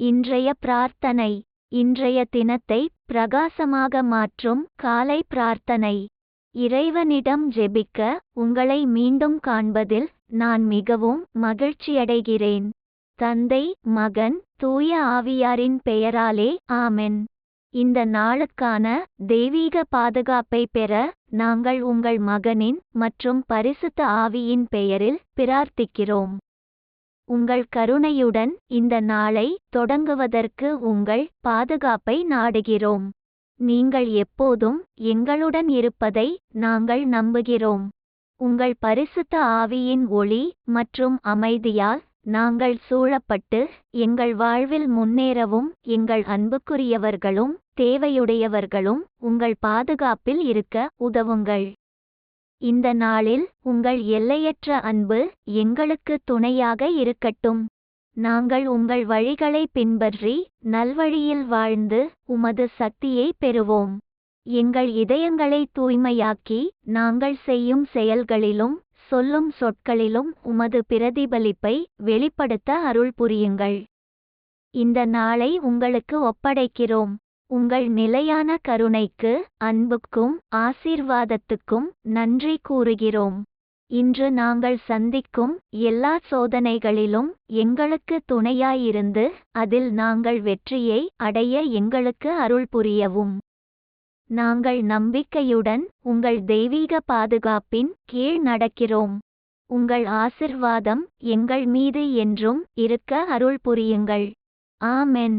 இன்றைய பிரார்த்தனை. இன்றைய தினத்தை பிரகாசமாக மாற்றும் காலை பிரார்த்தனை. இறைவனிடம் ஜெபிக்க உங்களை மீண்டும் காண்பதில் நான் மிகவும் மகிழ்ச்சியடைகிறேன். தந்தை மகன் தூய ஆவியாரின் பெயராலே ஆமென். இந்த நாளுக்கான தெய்வீக பாதுகாப்பை பெற நாங்கள் உங்கள் மகனின் மற்றும் பரிசுத்த ஆவியின் பெயரில் பிரார்த்திக்கிறோம். உங்கள் கருணையுடன் இந்த நாளை தொடங்குவதற்கு உங்கள் பாதுகாப்பை நாடுகிறோம். நீங்கள் எப்போதும் எங்களுடன் இருப்பதை நாங்கள் நம்புகிறோம். உங்கள் பரிசுத்த ஆவியின் ஒளி மற்றும் அமைதியால் நாங்கள் சூழப்பட்டு எங்கள் வாழ்வில் முன்னேறவும் எங்கள் அன்புக்குரியவர்களும் தேவையுடையவர்களும் உங்கள் பாதுகாப்பில் இருக்க உதவுங்கள். இந்த நாளில் உங்கள் எல்லையற்ற அன்பு எங்களுக்கு துணையாக இருக்கட்டும். நாங்கள் உங்கள் வழிகளை பின்பற்றி நல்வழியில் வாழ்ந்து உமது சக்தியை பெறுவோம். எங்கள் இதயங்களை தூய்மையாக்கி நாங்கள் செய்யும் செயல்களிலும் சொல்லும் சொற்களிலும் உமது பிரதிபலிப்பை வெளிப்படுத்த அருள் புரியுங்கள். இந்த நாளை உங்களுக்கு ஒப்படைக்கிறோம். உங்கள் நிலையான கருணைக்கு அன்புக்கும் ஆசீர்வாதத்துக்கும் நன்றி கூறுகிறோம். இன்று நாங்கள் சந்திக்கும் எல்லா சோதனைகளிலும் எங்களுக்கு துணையாயிருந்து அதில் நாங்கள் வெற்றியை அடைய எங்களுக்கு அருள் புரியவும். நாங்கள் நம்பிக்கையுடன் உங்கள் தெய்வீக பாதுகாப்பின் கீழ் நடக்கிறோம். உங்கள் ஆசிர்வாதம் எங்கள் மீது என்றும் இருக்க அருள் புரியுங்கள். ஆமென்.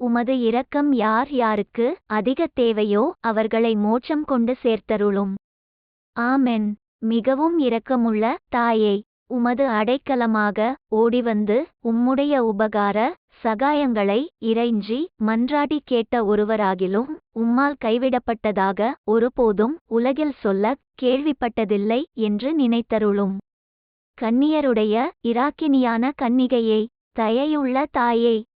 உமது இரக்கம் யார் யாருக்கு அதிக தேவையோ அவர்களை மோட்சம் கொண்டு சேர்த்தருளும். ஆமென். மிகவும் இரக்கமுள்ள தாயே உமது அடைக்கலமாக ஓடிவந்து உம்முடைய உபகார சகாயங்களை இறைஞ்சி மன்றாடி கேட்ட ஒருவராகிலும் உம்மால் கைவிடப்பட்டதாக ஒருபோதும் உலகில் சொல்ல கேள்விப்பட்டதில்லை என்று நினைத்தருளும். கன்னியருடைய இராக்கினியான கன்னிகையே தயையுள்ள தாயே